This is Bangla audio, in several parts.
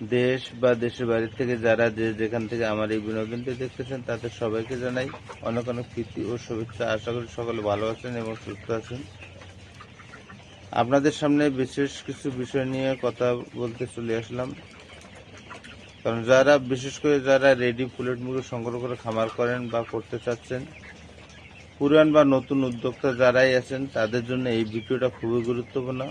দেশ বা দেশের বাইরে থেকে যারা যে যেখান থেকে আমার এই বিনোদনটি দেখতেছেন, তাদের সবাইকে জানাই অনেক অনেক প্রীতি ও শুভেচ্ছা। আশা করি সকলে ভালো আছেন এবং সুস্থ আছেন। আপনাদের সামনে বিশেষ কিছু বিষয় নিয়ে কথা বলতে চলে আসলাম। কারণ যারা, বিশেষ করে যারা রেডি ফুলেট মুরগি সংগ্রহ করে খামার করেন বা করতে চাচ্ছেন, পুরান বা নতুন উদ্যোক্তা যারাই আছেন, তাদের জন্য এই ভিডিওটা খুবই গুরুত্বপূর্ণ।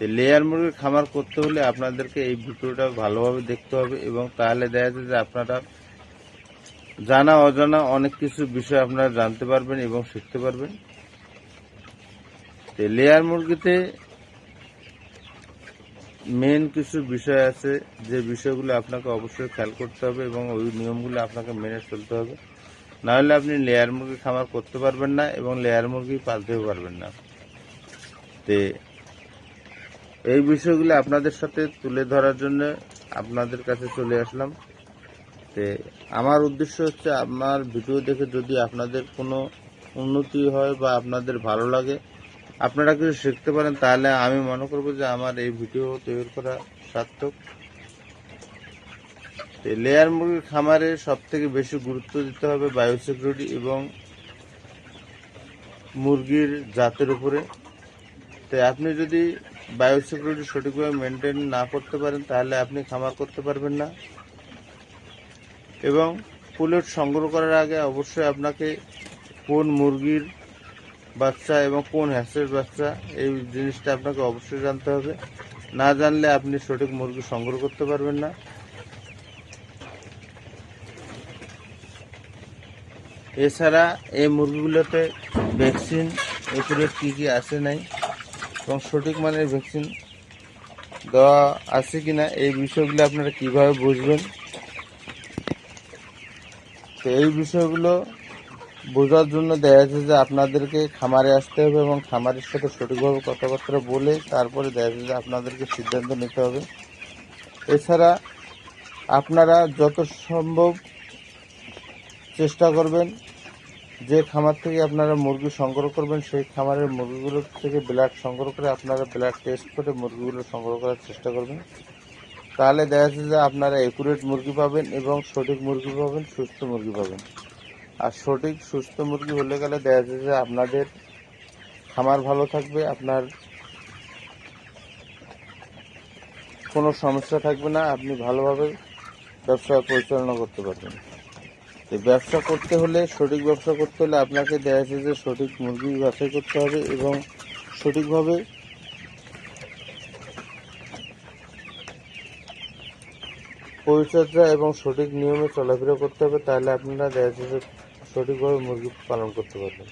তো লেয়ার মুরগির খামার করতে হলে আপনাদেরকে এই ভিডিওটা ভালোভাবে দেখতে হবে এবং তাহলে দেখা যায় যে আপনারা জানা, অজানা অনেক কিছু বিষয় আপনারা জানতে পারবেন এবং শিখতে পারবেন। তো লেয়ার মুরগিতে মেন কিছু বিষয় আছে, যে বিষয়গুলো আপনাকে অবশ্যই খেয়াল করতে হবে এবং ওই নিয়মগুলো আপনাকে মেনে চলতে হবে। না হলে আপনি লেয়ার মুরগি খামার করতে পারবেন না এবং লেয়ার মুরগি পালতেও পারবেন না। তে এই বিষয়গুলো আপনাদের সাথে তুলে ধরার জন্য আপনাদের কাছে চলে আসলাম। তে আমার উদ্দেশ্য হচ্ছে আমার ভিডিও দেখে যদি আপনাদের কোনো উন্নতি হয় বা আপনাদের ভালো লাগে, আপনারা কিছু শিখতে পারেন, তাহলে আমি মনে করব যে আমার এই ভিডিও তৈরি করা সার্থক। লেয়ার মুরগির খামারে সব থেকে বেশি গুরুত্ব দিতে হবে বায়োসিকিউরিটি এবং মুরগির জাতের উপরে। তো আপনি যদি বায়োসিকিউরিটি সঠিকভাবে মেনটেন না করতে পারেন, তাহলে আপনি খামার করতে পারবেন না। এবং পুলেট সংগ্রহ করার আগে অবশ্যই আপনাকে কোন মুরগির বাচ্চা এবং কোন হ্যাঁসের বাচ্চা, এই জিনিসটা আপনাকে অবশ্যই জানতে হবে। না জানলে আপনি সঠিক মুরগি সংগ্রহ করতে পারবেন না। এছাড়া এই মুরগিগুলোতে ভ্যাকসিন এগুলো কী কী আছে নাই এবং সঠিক মানের ভ্যাকসিন দেওয়া আছে কি না এই বিষয়গুলো আপনারা কীভাবে বুঝবেন? তো এই বিষয়গুলো বোঝার জন্য দেখা যাচ্ছে যে আপনাদেরকে খামারে আসতে হবে এবং খামারের সাথে সঠিকভাবে কথাবার্তা বলে তারপরে দেখা যাচ্ছে যে আপনাদেরকে সিদ্ধান্ত নিতে হবে। এছাড়া আপনারা যত সম্ভব চেষ্টা করবেন যে খামার থেকে আপনারা মুরগি সংগ্রহ করবেন, সেই খামারের মুরগিগুলোর থেকে ব্লাড সংগ্রহ করে আপনারা ব্লাড টেস্ট করে মুরগিগুলো সংগ্রহ করার চেষ্টা করবেন। তাহলে দেখা যাচ্ছে যে আপনারা একুরেট মুরগি পাবেন এবং সঠিক মুরগি পাবেন, সুস্থ মুরগি পাবেন। আর সঠিক, সুস্থ মুরগি হলে গেলে দেখা যাচ্ছে যে আপনাদের খামার ভালো থাকবে, আপনার কোনো সমস্যা থাকবে না, আপনি ভালোভাবে ব্যবসা পরিচালনা করতে পারবেন। ব্যবসা করতে হলে, সঠিক ব্যবসা করতে হলে আপনাকে দেখা যাচ্ছে যে সঠিক মুরগি বাছাই করতে হবে এবং সঠিকভাবে পরিচর্যা এবং সঠিক নিয়মে চলাফেরা করতে হবে, তাহলে আপনারা দেখা যাচ্ছে যে সঠিকভাবে মুরগি পালন করতে পারবেন।